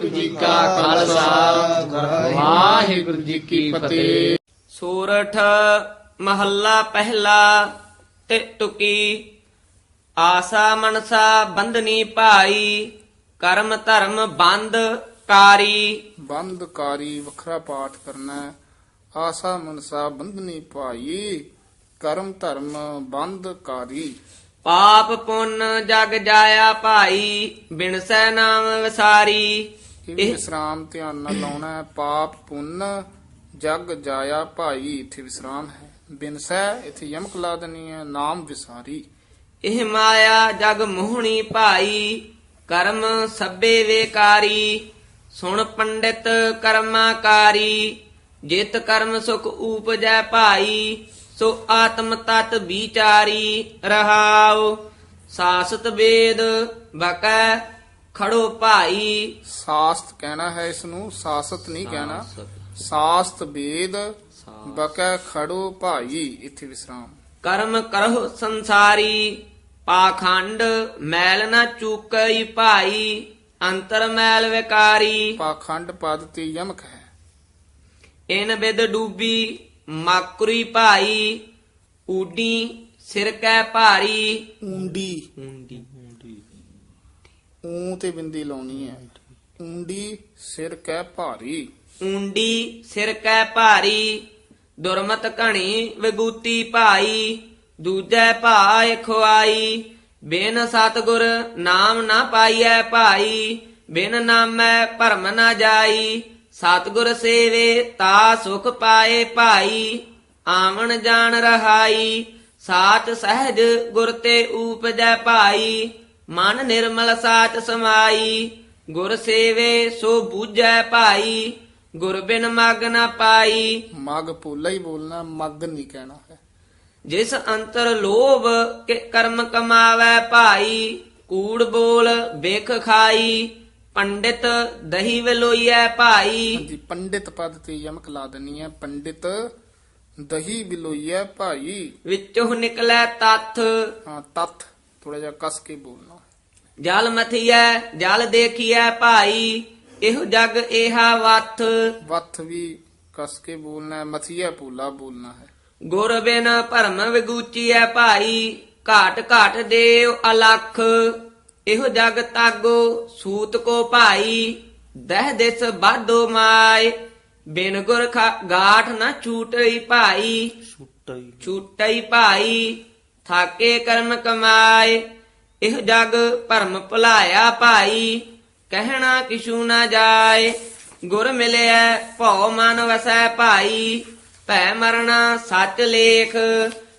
ਵਾਹਿਗੁਰੂ ਜੀ ਕਾ ਖਾਲਸਾ। ਵਾਹਿਗੁਰੂ ਜੀ ਕੀ ਫਤਿਹ। ਸੂਰਠ ਮਹੱਲਾ ਪਹਿਲਾ ਤੇ ਟੁਕੀ। ਆਸਾ ਮਨਸਾ ਬੰਧਨੀ ਭਾਈ ਕਰਮ ਧਰਮ ਬੰਦ ਕਾਰੀ। ਬੰਦਕਾਰੀ ਵੱਖਰਾ ਪਾਠ ਕਰਨਾ ਹੈ। ਆਸਾ ਮਨਸਾ ਬੰਧਨੀ ਭਾਈ ਕਰਮ ਧਰਮ ਬੰਦਕਾਰੀ ਪਾਪ ਪੁੰਨ ਜਗ ਜਾਇਆ ਭਾਈ ਬਿਨਸੈ ਨਾਮ ਵਿਸਾਰੀ। ਇਹ ਵੀ ਵਿਸਰਾਮ ਧਿਆਨ ਨਾਲ ਲਾਉਣਾ ਹੈ? ਪਾਪ ਪੁੰਨ ਜਗ ਜਾਇਆ ਭਾਈ ਇੱਥੇ ਵਿਸਰਾਮ ਹੈ। ਬਿਨਸੈ ਇੱਥੇ ਯਮਕ ਲਾ ਦੇਣੀ ਹੈ ਨਾਮ ਵਿਸਾਰੀ। ਇਹ ਮਾਇਆ ਜਗ ਮੋਹਣੀ ਭਾਈ ਕਰਮ ਸਭੇ ਵੇਕਾਰੀ। ਸੁਣ ਪੰਡਿਤ ਕਰਮਾਕਾਰੀ ਜਿਤ ਕਰਮ ਸੁਖ ਊਪਜੈ ਭਾਈ। ਸੋ ਆਤਮ ਤਤ ਵਿਚਾਰੀ ਰਹਾਉ। ਸਾਸਤ ਵੇਦ ਬਕੈ ਖੜੋ ਭਾਈ। ਸਾਸਤ ਕਹਿਣਾ ਹੈ ਇਸ ਨੂੰ ਸਾਸਤ ਨਹੀਂ ਕਹਿਣਾ। ਸਾਸਤ। ਵੇਦ ਬਕੈ ਖੜੋ ਭਾਈ ਇੱਥੇ ਵਿਸਰਾਮ। ਕਰਮ ਕਰਹੁ ਸੰਸਾਰੀ ਪਾਖੰਡ ਮੈਲ ਨਾ ਚੂਕਈ ਭਾਈ ਅੰਤਰ ਮੈਲ ਵਿਕਾਰੀ। ਪਾਖੰਡ ਪਦ ਤੇ ਯਮਕ ਹੈ। ਇਨ ਬਿਦ ਡੂਬੀ ਮਾਕੁਰੀ ਭਾਈ ਊਡੀ ਸਿਰ ਕੈ ਭਾਰੀ। ਉਂਡੀ ਊਂਡੀ। ਊਂ ਤੇ ਬਿੰਦੀ ਲਾਉਣੀ ਹੈ। ਉਂਡੀ ਸਿਰ ਕਹਿ ਭਾਰੀ। ਊਂਡੀ ਸਿਰ ਕੈ ਭਾਰੀ ਦੁਰਮਤ ਘਣੀ ਵਿਗੂਤੀ ਭਾਈ ਦੂਜੈ ਭਾਇ ਖੁਆਈ ਬਿਨ ਸਤਗੁਰ ਨਾਮ ਨਾ ਪਾਈਐ ਭਾਈ ਬਿਨ ਨਾਮੈ ਭਰਮ ਨਾ ਜਾਈ ਸਤਗੁਰ ਸੇਵੇ ਤਾ ਸੁਖ ਪਾਏ ਭਾਈ ਆਵਣ ਜਾਣ ਰਹਾਈ ਸਾਚ ਸਹਿਜ ਗੁਰ ਤੇ ਊਪਜੈ ਭਾਈ ਮਨ ਨਿਰਮਲ ਸਾਚ ਸਮਾਈ ਗੁਰ ਸੇਵੇ ਸੋ ਬੂਝੈ ਭਾਈ ਗੁਰ ਬਿਨ ਮਗ ਨਾ ਪਾਈ। ਮਗ ਪੋਲਾ ਹੀ ਬੋਲਣਾ ਮਗ ਨਹੀਂ ਕਹਿਣਾ ਹੈ। ਜਿਸ ਅੰਤਰ ਲੋਭ ਕੇ ਕਰਮ ਕਮਾਵੈ ਭਾਈ ਕੂੜ ਬੋਲ ਵੇਖ ਖਾਈ ਪੰਡਿਤ ਦਹੀ ਵਲੋਈਐ ਭਾਈ। ਹਾਂਜੀ ਪੰਡਿਤ ਪਦ ਤੇ ਯਮਕ ਲਾ ਦੇਣੀ ਹੈ ਪੰਡਿਤ ਦਹੀ ਬਿਲੋਈਐ ਭਾਈ। ਵਿੱਚੋਂ ਨਿਕਲੈ ਤੱਥ। ਹਾਂ ਤਤ ਥੋੜਾ ਜਿਹਾ ਕਸ ਕੇ ਬੋਲਣਾ। ਜਲ ਮਥੀਐ ਜਲ ਦੇਖੀਐ ਭਾਈ ਇਹੋ ਜਗ ਏਹਾ ਵਥ। ਵੱਥ ਵੀ ਕਸ ਕੇ ਬੋਲਣਾ ਮਥੀਆ ਪੋਲਾ ਬੋਲਣਾ ਹੈ। ਗੁਰ ਬਿਨ ਭਰਮ ਵਿਗੂਚੀਐ ਭਾਈ ਘਾਟ ਘਾਟ ਦੇਵ ਅਲਖ। ਇਹੋ ਜਗ ਤਾਗੋ ਸੂਤ ਕੋ ਭਾਈ ਦਹ ਦਿਸ ਬਾਧੋ ਮਾਏ। ਬਿਨ ਗੁਰ ਖਾ- ਗਾਠ ਨਾ ਛੂਟਈ ਭਾਈ। ਛੂਟਈ ਭਾਈ ਥਾਕੇ ਕਰਮ ਕਮਾਏ। ਇਹ ਜਗ ਭਰਮ ਭੁਲਾਇਆ ਭਾਈ, ਕਹਿਣਾ ਕਿਛੂ ਨਾ ਜਾਏ। ਗੁਰ ਮਿਲਿਆ ਭਉ ਮਨ ਵਸੈ ਭਾਈ, ਭੈ ਮਰਣਾ ਸੱਚ ਲੇਖ,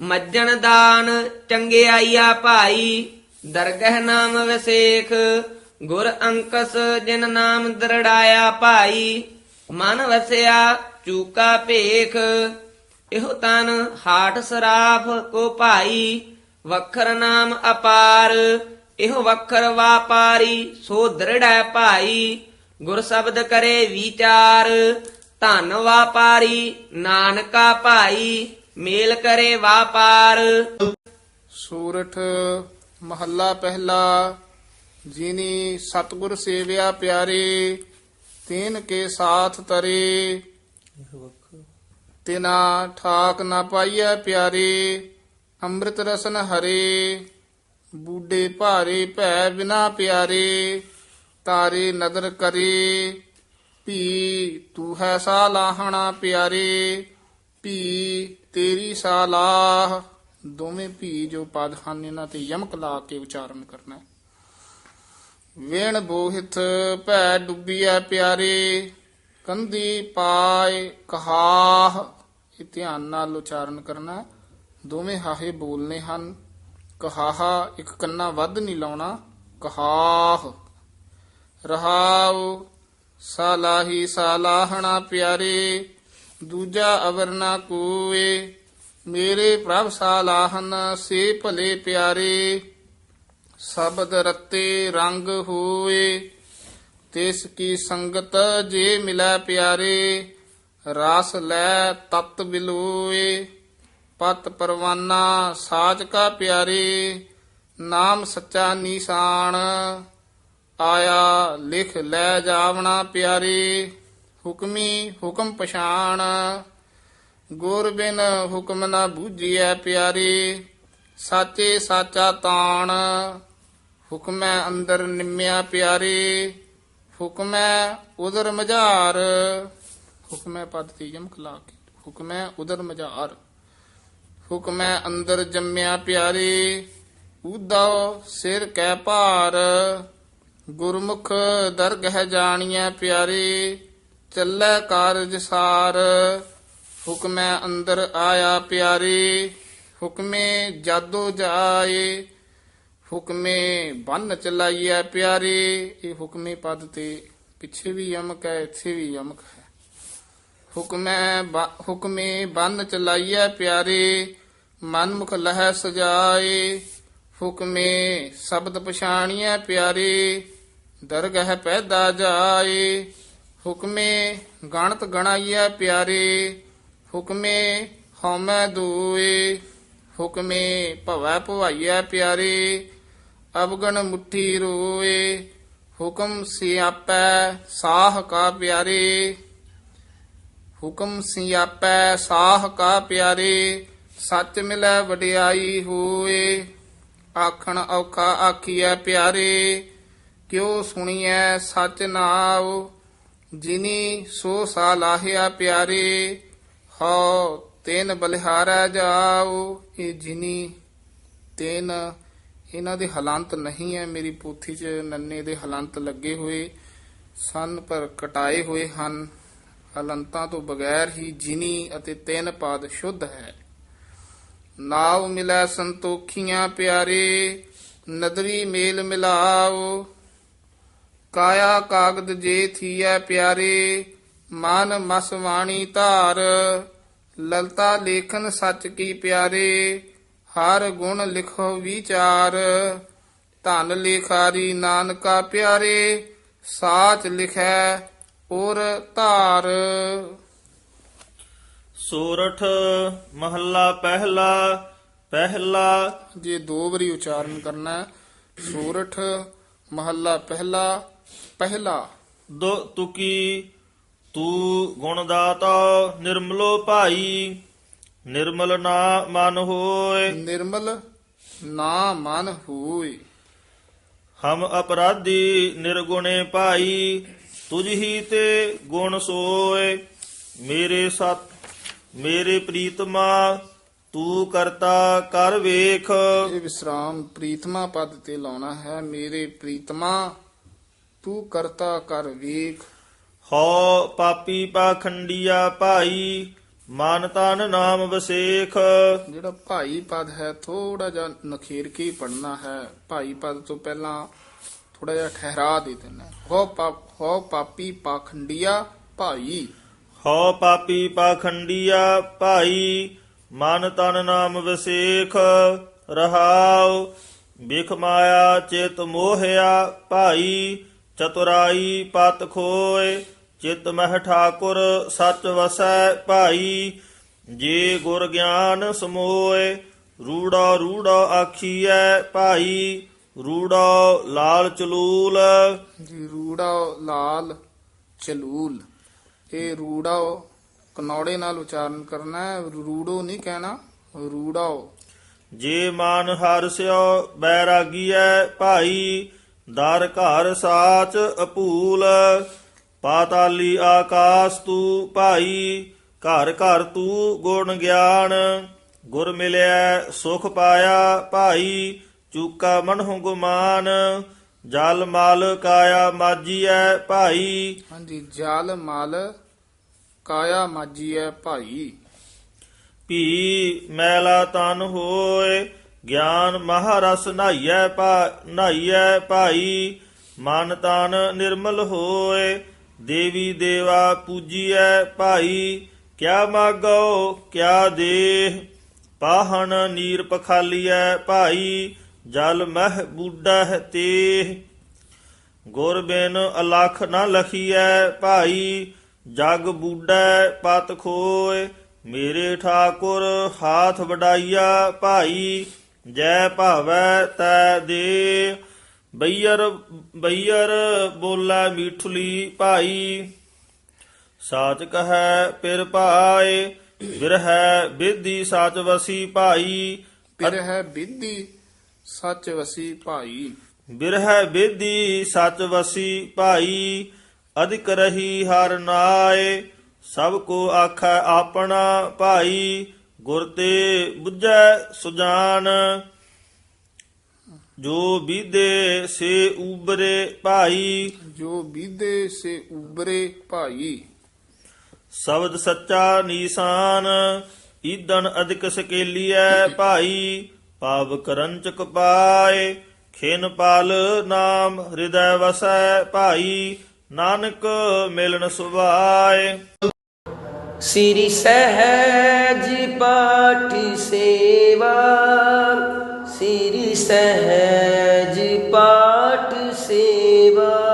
ਮੱਜਣ ਦਾਨ ਚੰਗਿਆਈਆ ਭਾਈ। ਦਰਗਹਿ ਨਾਮ ਵਸੇਖ, ਗੁਰ ਅੰਕਸ ਜਿਨ ਨਾਮ ਦਰੜਾਇਆ ਭਾਈ। ਮਨ ਵਸਿਆ ਚੂਕਾ ਭੇਖ, ਇਹੋ ਤਨ ਹਾਟ ਸਰਾਫ ਕੋ ਭਾਈ। ਵਖਰ ਨਾਮ ਅਪਾਰ ਇਹੋ ਵਖਰ ਵਾਪਾਰੀ ਸੋ ਦ੍ਰਿੜੈ ਭਾਈ। ਗੁਰ ਸ਼ਬਦ ਕਰੇ ਵਿਚਾਰ ਧਨ ਵਾਪਾਰੀ ਨਾਨਕਾ ਭਾਈ ਮੇਲ ਕਰੇ ਵਾਪਾਰ। ਸੂਰਠ ਮਹੱਲਾ ਪਹਿਲਾ ਜਿਨੀ ਸਤਗੁਰ ਸੇਵਿਆ ਪਿਆਰੇ ਤੈਨ ਕੇ ਸਾਥ ਤਰੇ। ਤਿਨਾ ਠਾਕ ਨਾ ਪਾਈਐ ਪਿਆਰੇ। ਅੰਮ੍ਰਿਤ ਰਸਨ ਹਰੇ ਬੂਡੇ ਭਾਰੇ ਭੈ ਬਿਨਾ ਪਿਆਰੇ, ਤਾਰੇ ਨਦਰ ਕਰੇ, ਭੀ ਤੂੰ ਹੈ ਸਾਲਾਹਣਾ ਪਿਆਰੇ, ਭੀ ਤੇਰੀ ਸਾਲਾਹ, ਦੋਵੇਂ ਭੀ ਜੋ ਪਦ ਹਨ, ਇਹਨਾਂ ਤੇ ਯਮਕ ਲਾ ਕੇ ਉਚਾਰਨ ਕਰਨਾ ਹੈ ਵੇਣ ਬੋਹਿਤ ਭੈ ਡੁੱਬੀਐ ਪਿਆਰੇ, ਕੰਦੀ ਪਾਏ ਕਹਾਹ, ਇਹ ਧਿਆਨ ਨਾਲ ਉਚਾਰਨ ਕਰਨਾ ਹੈ। ਦੋਵੇਂ ਹਾਹੇ ਬੋਲਨੇ ਹਨ। ਕਹਾਹਾ, ਇੱਕ ਕੰਨਾ ਵੱਧ ਨਹੀਂ ਲਾਉਣਾ। ਕਹਾਹ। ਰਹਾਉ, ਸਾਲਾਹੀ ਸਾਲਾਹਣਾ ਪਿਆਰੇ, ਦੂਜਾ ਅਵਰਨਾ ਕੋਏ ਮੇਰੇ ਪ੍ਰਭ ਸਾਲਾਹਨ, ਸੇ ਭਲੇ ਪਿਆਰੇ। ਸ਼ਬਦ ਰਤੇ ਰੰਗ ਹੋਏ ਤਿਸ ਕੀ ਸੰਗਤ ਜੇ ਮਿਲੈ ਪਿਆਰੇ, ਰਸ ਲੈ ਤਤ ਬਿਲੋਏ ਪਤ ਪਰਵਾਨਾ ਸਾਚ ਕਾ ਪਿਆਰੇ, ਨਾਮ ਸੱਚਾ ਨਿਸ਼ਾਨ। ਆਇਆ ਲਿਖ ਲੈ ਜਾਵਣਾ ਪਿਆਰੇ, ਹੁਕਮੀ ਹੁਕਮ ਪਛਾਣ। ਗੁਰ ਬਿਨ ਹੁਕਮ ਨਾ ਬੂਝੀਐ ਪਿਆਰੇ, ਸਾਚੇ ਸਾਚਾ ਤਾਣ। ਹੁਕਮੈ ਅੰਦਰ ਨਿੰਮਿਆ ਪਿਆਰੇ, ਹੁਕਮੈ ਉਦਰ ਮਝਾਰ। ਹੁਕਮੈ ਪਦ ਤੇ ਯਮਕ ਲਾ ਕੇ, ਹੁਕਮੈ ਉਦਰ ਮਝਾਰ। ਹੁਕਮੈ ਅੰਦਰ ਜੰਮਿਆ ਪਿਆਰੇ ਉਦਾਉ ਸਿਰ ਕੈ ਭਾਰ। ਗੁਰਮੁਖ ਦਰਗਹਿ ਜਾਣੀਐ ਪਿਆਰੇ, ਚੱਲੈ ਕਾਰਜ ਸਾਰ। ਹੁਕਮੈ ਅੰਦਰ ਆਇਆ ਪਿਆਰੇ, ਹੁਕਮੇ ਜਾਦੋ ਜਾਏ। ਹੁਕਮੇ ਬੰਨ ਚਲਾਈਐ ਪਿਆਰੇ, ਇਹ ਹੁਕਮੇ ਪਦ ਤੇ ਪਿੱਛੇ ਵੀ ਯਮਕ ਹੈ, ਇੱਥੇ ਵੀ ਯਮਕ ਹੈ। ਹੁਕਮੈ ਹੁਕਮੇ ਬੰਨ ਚਲਾਈਐ ਪਿਆਰੇ ਮਨਮੁਖ ਲਹਿ ਸਜਾਏ, ਹੁਕਮੇ ਸ਼ਬਦ ਪਛਾਣੀਐ ਪਿਆਰੇ, ਦਰਗਹਿ ਪੈਦਾ ਜਾਏ। ਹੁਕਮੇ ਗਣਤ ਗਣਾਈਐ ਪਿਆਰੇ, ਹੁਕਮੇ ਹਉਮੈ ਦੂਏ, ਹੁਕਮੇ ਭਵੈ ਭਵਾਈਐ ਪਿਆਰੇ। ਅਵਗਣ ਮੁਠੀ ਰੋਏ, ਹੁਕਮ ਸਿਆਪੈ ਸਾਹ ਕਾ ਪਿਆਰੇ। ਹੁਕਮ ਸਿਆਪੈ ਸਾਹ ਕਾ ਪਿਆਰੇ ਸੱਚ ਮਿਲੈ ਵਡਿਆਈ ਹੋਏ, ਆਖਣ ਔਖਾ ਆਖੀਐ ਪਿਆਰੇ, ਕਿਉ ਸੁਣੀਐ ਸੱਚ ਨਾਉ, ਜਿਨੀ ਸੋ ਸਾ ਲਾਹਿਆ ਪਿਆਰੇ, ਹਉ ਤੈਨ ਬਲਿਹਾਰੈ ਜਾਉ, ਇਹ ਜਿਨੀ ਤੈਨ ਇਹਨਾਂ ਦੇ ਹਲੰਤ ਨਹੀਂ ਹੈ ਮੇਰੀ ਪੋਥੀ 'ਚ ਨੰਨੇ ਦੇ ਹਲੰਤ ਲੱਗੇ ਹੋਏ, ਸਨ ਪਰ ਕਟਾਏ ਹੋਏ ਹਨ, ਹਲੰਤਾਂ ਤੋਂ ਬਗੈਰ ਹੀ ਜਿਨੀ ਅਤੇ ਤਿੰਨ ਪਦ ਸ਼ੁੱਧ ਹੈ। ਨਾਉ ਮਿਲੈ ਸੰਤੋਖੀਆਂ ਪਿਆਰੇ, ਨਦਰੀ ਮੇਲ ਮਿਲਾਓ। ਕਾਇਆ ਕਾਗਦ ਜੇ ਥੀਐ ਪਿਆਰੇ, ਮਨ ਮਸ ਵਾਣੀ ਧਾਰ। ਲਲਤਾ ਲੇਖਨ ਸੱਚ ਕੀ ਪਿਆਰੇ, ਹਰ ਗੁਣ ਲਿਖੋ ਵਿਚਾਰ। ਧਨ ਲਿਖਾਰੀ ਨਾਨਕਾ ਪਿਆਰੇ, ਸਾਚ ਲਿਖੈ ਔਰ ਧਾਰ। ਸੋਰਠ ਮਹੱਲਾ ਪਹਿਲਾ ਪਹਿਲਾ। ਜੇ ਦੋ ਵਾਰੀ ਉਚਾਰਨ ਕਰਨਾ। ਸੂਰਠ ਮਹੱਲਾ ਪਹਿਲਾ ਪਹਿਲਾ। ਦੋ ਤੁਕੀ ਤੂੰ ਗੁਣ ਦਾਤਾ ਨਿਰਮਲੋ ਭਾਈ ਨਿਰਮਲ ਨਾ ਮਨ ਹੋਏ। ਨਿਰਮਲ ਨਾ ਮਨ ਹੋਏ। ਹਮ ਅਪਰਾਧੀ ਨਿਰਗੁਣੇ ਭਾਈ ਤੁਝ ਹੀ ਤੇ ਗੁਣ ਸੋਏ। ਮੇਰੇ ਸਤ ਮੇਰੇ ਪ੍ਰੀਤਮਾ ਤੂੰ ਕਰਤਾ ਕਰ ਵੇਖ। ਇਹ ਵਿਸਰਾਮ ਪ੍ਰੀਤਮਾ ਪਦ ਤੇ ਲਾਉਣਾ ਹੈ। ਮੇਰੇ ਪ੍ਰੀਤਮਾ ਤੂੰ ਕਰਤਾ ਕਰ ਵੇਖ। ਹਉ ਪਾਪੀ ਪਾਖੰਡੀਆ ਭਾਈ ਮਨ ਤਨ ਨਾਮ ਵਸੇਖ। ਜਿਹੜਾ ਭਾਈ ਪਦ ਹੈ ਥੋੜਾ ਜਿਹਾ ਨਖੇਰ ਕੇ ਪੜਨਾ ਹੈ। ਭਾਈ ਪਦ ਤੋਂ ਪਹਿਲਾਂ ਥੋੜਾ ਜਿਹਾ ਠਹਿਰਾ ਦੇ ਦੇਣਾ ਹੈ। ਹੋ ਪਾਪ ਹੋ ਪਾਪੀ ਪਾਖੰਡੀਆ ਭਾਈ। ਹਉ ਪਾਪੀ ਪਾਖੰਡੀਆ ਭਾਈ, ਮਨ ਤਨ ਨਾਮ ਵਸੇਖ, ਰਹਾਉ। ਬਿਖ ਮਾਇਆ ਚਿਤ ਮੋਹਿਆ ਭਾਈ, ਚਤੁਰਾਈ ਪਤ ਖੋਏ। ਚਿਤ ਮਹਿ ਠਾਕੁਰ ਸਚ ਵਸੈ ਭਾਈ, ਜੇ ਗੁਰ ਗਿਆਨ ਸਮੋਏ। ਰੂੜਾ ਰੂੜਾ ਆਖੀਐ ਭਾਈ, ਰੂੜਾ ਲਾਲ ਚਲੂਲ। ਜੀ, ਰੂੜਾ ਲਾਲ ਚਲੂਲ। ਇਹ ਰੂੜਾ ਕਨੌੜੇ ਨਾਲ ਉਚਾਰਨ ਕਰਨਾ ਹੈ, ਰੂੜੋ ਨਹੀਂ ਕਹਿਣਾ ਰੂੜਾਓ ਜੇ ਮਾਨ ਹਰਸਿਓ ਬੈਰਾਗੀਐ ਭਾਈ, ਦਰ ਘਰ ਸਾਚ ਅਪੂਲ, ਪਾਤਾਲੀ ਆਕਾਸ ਤੂ ਭਾਈ, ਘਰ ਘਰ ਤੂ ਗੁਣ ਗਿਆਨ, ਗੁਰ ਮਿਲਿਆ ਸੁਖ ਪਾਇਆ ਭਾਈ, ਚੂਕਾ ਮਨਹੁ ਗੁਮਾਨ ਜਲ ਮਲ ਕਾਇਆ ਮਾਜੀਐ ਭਾਈ। ਹਾਂਜੀ ਜਲ ਮਲ ਕਾਇਆ ਮਾਜੀਐ ਭਾਈ। ਭੀ ਮੈਲਾ ਤਨ ਹੋਏ ਗਿਆਨ ਮਹਾਰਸ ਨਾਈਐ ਪਾ ਨਾਈਐ ਭਾਈ। ਮਨ ਤਨ ਨਿਰਮਲ ਹੋਏ ਦੇਵੀ ਦੇਵਾ ਪੂਜੀਐ ਭਾਈ। ਕਿਆ ਮਾਗੋ ਕਿਆ ਦੇਹ ਪਾਹਣ ਨੀਰ ਪਖਾਲੀਐ ਭਾਈ। ਜਲ ਮਹਿ ਬੂਡਾ ਤੇ ਗੁਰ ਬਿਨ ਅਲਖ ਨ ਲਖੀਐ ਭਾਈ, ਜਗ ਬੂਡੈ ਪਤ ਖੋਏ ਮੇਰੇ ਠਾਕੁਰ ਹਾਥ ਵਡਾਈਆ ਭਾਈ, ਜੈ ਭਾਵੈ ਤੈ ਦੇ ਬਈਰ ਬਈਰ ਬੋਲਾ ਮੀਠੁਲੀ ਭਾਈ, ਸਾਚ ਕਹੈ ਪਿਰ ਭਾਏ, ਬਿਰਹਿ ਬਿਧੀ ਸਾਚ ਵਸੀ ਭਾਈ ਪਿਰ ਹੈ ਸੱਚ ਵਸੀ ਭਾਈ। ਬਿਰਹਿ ਬੇਦੀ ਸਚ ਵਸੀ ਭਾਈ ਅਧਿਕ ਰਹੀ ਹਰ ਨਾਏ ਸਭ ਕੋ ਆਖੈ ਆਪਣਾ ਭਾਈ ਗੁਰ ਤੇ 부ਝੈ ਸੁਜਾਨ। ਜੋ ਬੀਦੇ ਸੇ ਉਬਰੇ ਭਾਈ ਜੋ ਵਿਧੇ ਸੇ ਉਬਰੇ ਭਾਈ। ਸ਼ਬਦ ਸੱਚਾ ਨੀਸਾਨ ਈਦਨ ਅਧਿਕ ਸਕੇਲੀਐ ਭਾਈ ਪਾਵ ਕਰੰਚਕ ਪਾਏ, ਖੇਨ ਪਾਲ ਨਾਮ ਹਿਰਦੈ ਵਸੈ ਭਾਈ, ਨਾਨਕ ਮਿਲਣ ਸੁਭਾਏ। ਸ੍ਰੀ ਸਹਿਜ ਪਾਠ ਸੇਵਾ, ਸ੍ਰੀ ਸਹਿਜ ਪਾਠ ਸੇਵਾ।